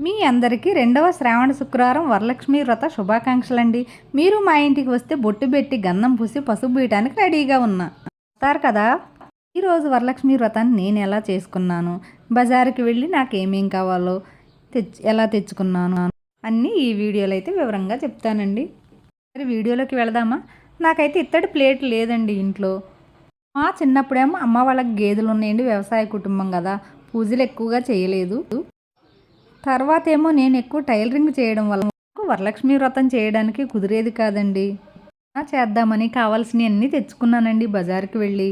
మీ అందరికీ రెండవ శ్రావణ శుక్రవారం వరలక్ష్మి వ్రత శుభాకాంక్షలండి. మీరు మా ఇంటికి వస్తే బొట్టు పెట్టి గంధం పూసి పసుపు బీయటానికి రెడీగా ఉన్నా. వస్తారు కదా? ఈరోజు వరలక్ష్మి వ్రతాన్ని నేను ఎలా చేసుకున్నాను? బజారుకి వెళ్ళి నాకు ఏమేం కావాలో తెచ్చి ఎలా తెచ్చుకున్నాను? అన్నీ ఈ వీడియోలో అయితే వివరంగా చెప్తానండి. మరి వీడియోలోకి వెళదామా? నాకైతే ఇత్తడి ప్లేట్ లేదండి ఇంట్లో. మా చిన్నప్పుడేమో అమ్మ వాళ్ళకి గేదెలు ఉన్నాయండి వ్యవసాయ కుటుంబం కదా. పూజలు ఎక్కువగా చేయలేదు. తర్వాత ఏమో నేను ఎక్కువ టైలరింగ్ చేయడం వల్ల వరలక్ష్మి వ్రతం చేయడానికి కుదిరేది కాదండి. చేద్దామని కావాల్సినవి అన్నీ తెచ్చుకున్నానండి బజార్కి వెళ్ళి.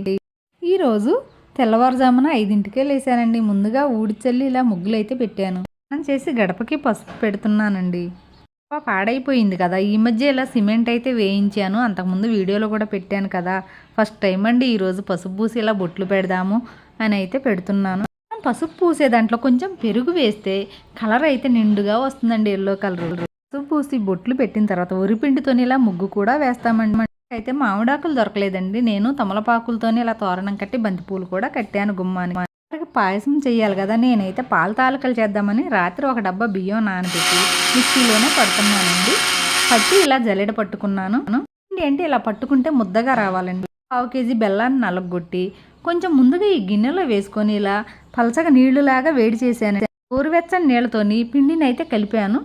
ఈరోజు తెల్లవారుజామున ఐదింటికే లేసానండి. ముందుగా ఊడిచల్లి ఇలా ముగ్గులు అయితే పెట్టాను. స్నానం చేసి గడపకి పసుపు పెడుతున్నానండి. పాడైపోయింది కదా. ఈ మధ్య ఇలా సిమెంట్ అయితే వేయించాను. అంతకుముందు వీడియోలో కూడా పెట్టాను కదా. ఫస్ట్ టైం అండి ఈరోజు పసుపు పూసి ఇలా బొట్లు పెడదాము అని అయితే పెడుతున్నాను. పసుపు పూసే దాంట్లో కొంచెం పెరుగు వేస్తే కలర్ అయితే నిండుగా వస్తుందండి ఎల్లో కలర్. పసుపు పూసి బొట్లు పెట్టిన తర్వాత ఉరిపిండితోని ఇలా ముగ్గు కూడా వేస్తామండి. అయితే మామిడాకులు దొరకలేదండి. నేను తమలపాకులతోనే ఇలా తోరణం కట్టి బంతిపూలు కూడా కట్టాను గుమ్మానికి. పాయసం చేయాలి కదా. నేనైతే పాల తాలకలు చేద్దామని రాత్రి ఒక డబ్బా బియ్యం నానబెట్టి మిక్సీలోనే పడుతున్నానండి. పట్టి ఇలా జల్లెడ పట్టుకున్నాను. ఏంటి ఇలా పట్టుకుంటే ముద్దగా రావాలండి. పావు కేజీ బెల్లాన్ని నలగొట్టి కొంచెం ముందుగా ఈ గిన్నెలో వేసుకొని ఇలా పలచగా నీళ్ళులాగా వేడి చేశాను. గోరువెచ్చని నీళ్ళతోని పిండిని అయితే కలిపాను.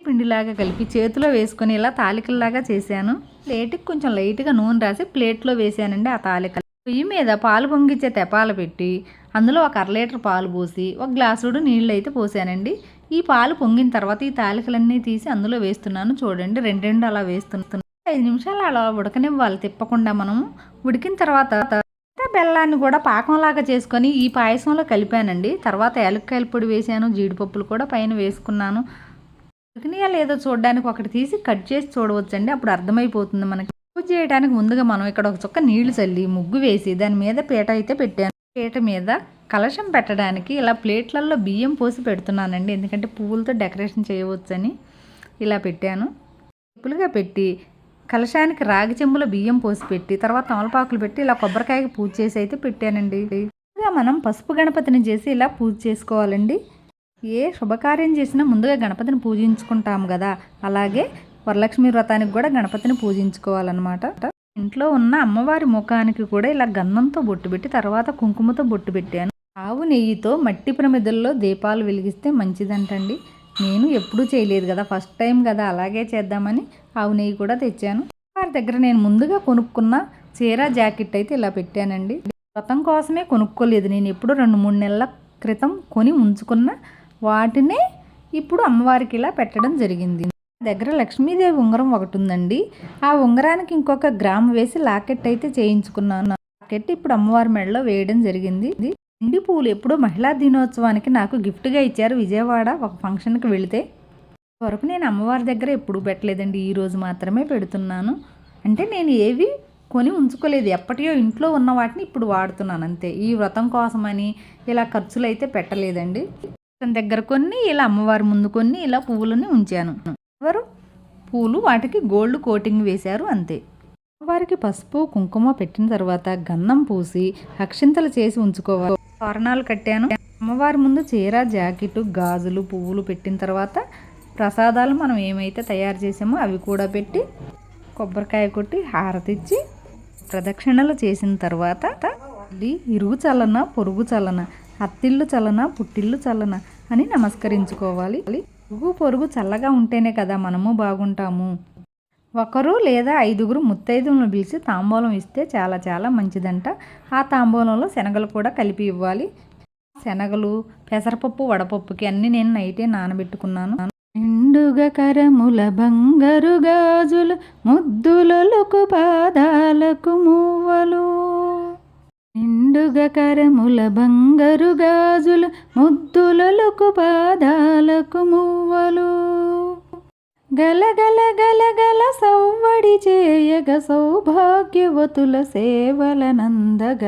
పిండిలాగా కలిపి చేతిలో వేసుకొని ఇలా తాలికల్లాగా చేశాను. ప్లేట్కి కొంచెం లైట్గా నూనె రాసి ప్లేట్లో వేసానండి ఆ తాలికలు. పొయ్యి మీద పాలు పొంగిచ్చే తెపాలు పెట్టి అందులో ఒక అర లీటర్ పాలు పోసి ఒక గ్లాసుడు నీళ్ళు అయితే పోసానండి. ఈ పాలు పొంగిన తర్వాత ఈ తాలికలన్నీ తీసి అందులో వేస్తున్నాను చూడండి. రెండు రెండు అలా వేస్తున్నాను ఐదు నిమిషాలు అలా ఉడకనివ్వాలి తిప్పకుండా మనం ఉడికిన తర్వాత బెల్లాన్ని కూడా పాకంలాగా చేసుకొని ఈ పాయసంలో కలిపానండి. తర్వాత యాలక్కాయల పొడి వేసాను జీడిపప్పులు కూడా పైన వేసుకున్నాను. ఉడికినాయా లేదో చూడడానికి ఒకటి తీసి కట్ చేసి చూడవచ్చండి. అప్పుడు అర్థమైపోతుంది మనకి. పూజ చేయడానికి ముందుగా మనం ఇక్కడ ఒక చుక్క నీళ్ళు చల్లి ముగ్గు వేసి దాని మీద పీట అయితే పెట్టాను. పీట మీద కలశం పెట్టడానికి ఇలా ప్లేట్లలో బియ్యం పోసి పెడుతున్నానండి. ఎందుకంటే పువ్వులతో డెకరేషన్ చేయవచ్చని ఇలా పెట్టాను. సింపుల్గా పెట్టి కలశానికి రాగి చెంబులో బియ్యం పోసి పెట్టి తర్వాత తమలపాకులు పెట్టి ఇలా కొబ్బరికాయకి పూజ చేసి అయితే పెట్టానండి. ఇలా మనం పసుపు గణపతిని చేసి ఇలా పూజ చేసుకోవాలండి. ఏ శుభకార్యం చేసినా ముందుగా గణపతిని పూజించుకుంటాం కదా. అలాగే వరలక్ష్మి వ్రతానికి కూడా గణపతిని పూజించుకోవాలన్నమాట. ఇంట్లో ఉన్న అమ్మవారి ముఖానికి కూడా ఇలా గంధంతో బొట్టు పెట్టి తర్వాత కుంకుమతో బొట్టు పెట్టాను. ఆవు నెయ్యితో మట్టి ప్రమిదల్లో దీపాలు వెలిగిస్తే మంచిదంటండి. నేను ఎప్పుడూ చేయలేదు కదా ఫస్ట్ టైం కదా అలాగే చేద్దామని ఆవు నెయ్యి కూడా తెచ్చాను. వారి దగ్గర నేను ముందుగా కొనుక్కున్న చీర జాకెట్ అయితే ఇలా పెట్టానండి. వ్రతం కోసమే కొనుక్కోలేదు. నేను ఎప్పుడు రెండు మూడు నెలల క్రితం కొని ఉంచుకున్న వాటినే ఇప్పుడు అమ్మవారికి ఇలా పెట్టడం జరిగింది. దగ్గర లక్ష్మీదేవి ఉంగరం ఒకటి ఉందండి. ఆ ఉంగరానికి ఇంకొక గ్రామ్ వేసి లాకెట్ అయితే చేయించుకున్నాను. లాకెట్ ఇప్పుడు అమ్మవారి మెడలో వేయడం జరిగింది. ఎండి పూలు. ఎప్పుడో మహిళా దినోత్సవానికి నాకు గిఫ్ట్గా ఇచ్చారు విజయవాడ ఒక ఫంక్షన్కి వెళితే. వరకు నేను అమ్మవారి దగ్గర ఎప్పుడూ పెట్టలేదండి. ఈరోజు మాత్రమే పెడుతున్నాను. అంటే నేను ఏవి కొని ఉంచుకోలేదు. ఎప్పటియో ఇంట్లో ఉన్న వాటిని ఇప్పుడు వాడుతున్నాను అంతే. ఈ వ్రతం కోసమని ఇలా ఖర్చులు అయితే పెట్టలేదండి. తన దగ్గర కొన్ని ఇలా అమ్మవారి ముందు కొన్ని ఇలా పువ్వులని ఉంచాను. ఎవరు? పూలు వాటికి గోల్డ్ కోటింగ్ వేశారు అంతే. అమ్మవారికి పసుపు కుంకుమ పెట్టిన తర్వాత గంధం పూసి అక్షింతలు చేసి ఉంచుకోవాలి. తోరణాలు కట్టాను. అమ్మవారి ముందు చీర జాకెట్ గాజులు పువ్వులు పెట్టిన తర్వాత ప్రసాదాలు మనం ఏమైతే తయారు చేసామో అవి కూడా పెట్టి కొబ్బరికాయ కొట్టి హారతిచ్చి ప్రదక్షిణలు చేసిన తర్వాత మళ్ళీ ఇరుగు చల్లన పొరుగు చల్లన అత్తిళ్ళు చల్లన పుట్టిల్లు చల్లన అని నమస్కరించుకోవాలి. ఇరుగు పొరుగు చల్లగా ఉంటేనే కదా మనము బాగుంటాము. ఒకరు లేదా ఐదుగురు ముత్తైదులను పిలిచి తాంబూలం ఇస్తే చాలా చాలా మంచిదంట. ఆ తాంబూలంలో శనగలు కూడా కలిపి ఇవ్వాలి. శనగలు పెసరపప్పు వడపప్పుకి అన్నీ నేను నైటే నానబెట్టుకున్నాను. నిండుగా కరముల బంగారు గాజులు ముద్దులకు పాదాలకు మూవలు నిండుగా కరముల బంగారు గాజులు ముద్దులకు పాదాలకు మూవలు గలగల గలగల సవ్వడి చేయగ సౌభాగ్యవతుల సేవలనందగ.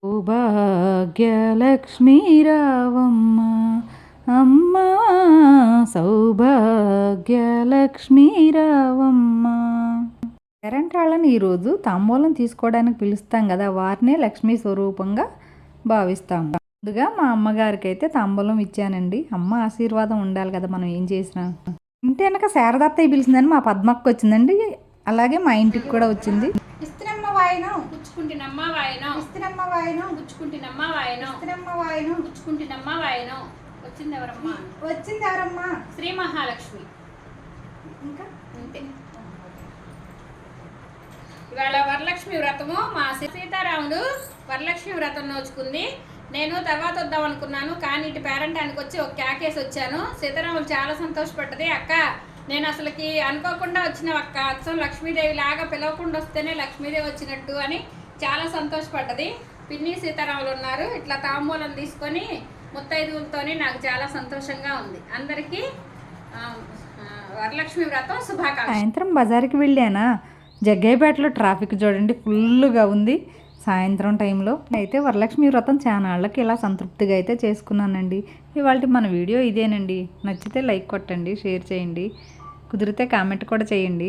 సౌభాగ్యలక్ష్మీరావమ్మ అమ్మా సౌభాగ్యలక్ష్మీ రావమ్మ వాళ్ళని ఈరోజు తాంబూలం తీసుకోవడానికి పిలుస్తాం కదా వారినే లక్ష్మీ స్వరూపంగా భావిస్తాం. ముందుగా మా అమ్మగారికి అయితే తాంబూలం ఇచ్చానండి. అమ్మ ఆశీర్వాదం ఉండాలి కదా మనం ఏం చేసినా. ఇంటి వెనక శారదత్తయ్య పిలిచిందని మా పద్మక్క వచ్చిందండి. అలాగే మా ఇంటికి కూడా వచ్చింది. వాయనం. వాయనం. వాయనం. వచ్చింది ఎవరమ్మా? వచ్చింది ఎవరమ్మా? శ్రీ మహాలక్ష్మి. ఇంకా? అంతే. ఇవాళ వరలక్ష్మి వ్రతము మా సీతారాముడు వరలక్ష్మి వ్రతం నోచుకుంది. నేను తర్వాత వద్దాం అనుకున్నాను కానీ ఇటు పేరెంటానికి వచ్చి ఒక క్యాకేసి వచ్చాను. సీతారాములు చాలా సంతోషపడ్డది. అక్క నేను అసలుకి అనుకోకుండా వచ్చిన అక్క అచ్చం లక్ష్మీదేవి లాగా పిలవకుండా వస్తేనే లక్ష్మీదేవి వచ్చినట్టు అని చాలా సంతోషపడ్డది. పిన్ని సీతారాములు ఉన్నారు. ఇట్లా తాంబూలం తీసుకొని ముత్తైదువులతోనే నాకు చాలా సంతోషంగా ఉంది. అందరికీ వరలక్ష్మి వ్రతం శుభాకాంక్ష సాయంత్రం బజార్కి వెళ్ళానా? జగ్గయ్యపేటలో ట్రాఫిక్ చూడండి ఫుల్గా ఉంది. సాయంత్రం టైంలో అయితే వరలక్ష్మి వ్రతం ఛానళ్ళకి ఇలా సంతృప్తిగా అయితే చేసుకున్నానండి. ఇవాళ మన వీడియో ఇదేనండి. నచ్చితే లైక్ కొట్టండి షేర్ చేయండి. కుదిరితే కామెంట్ కూడా చేయండి.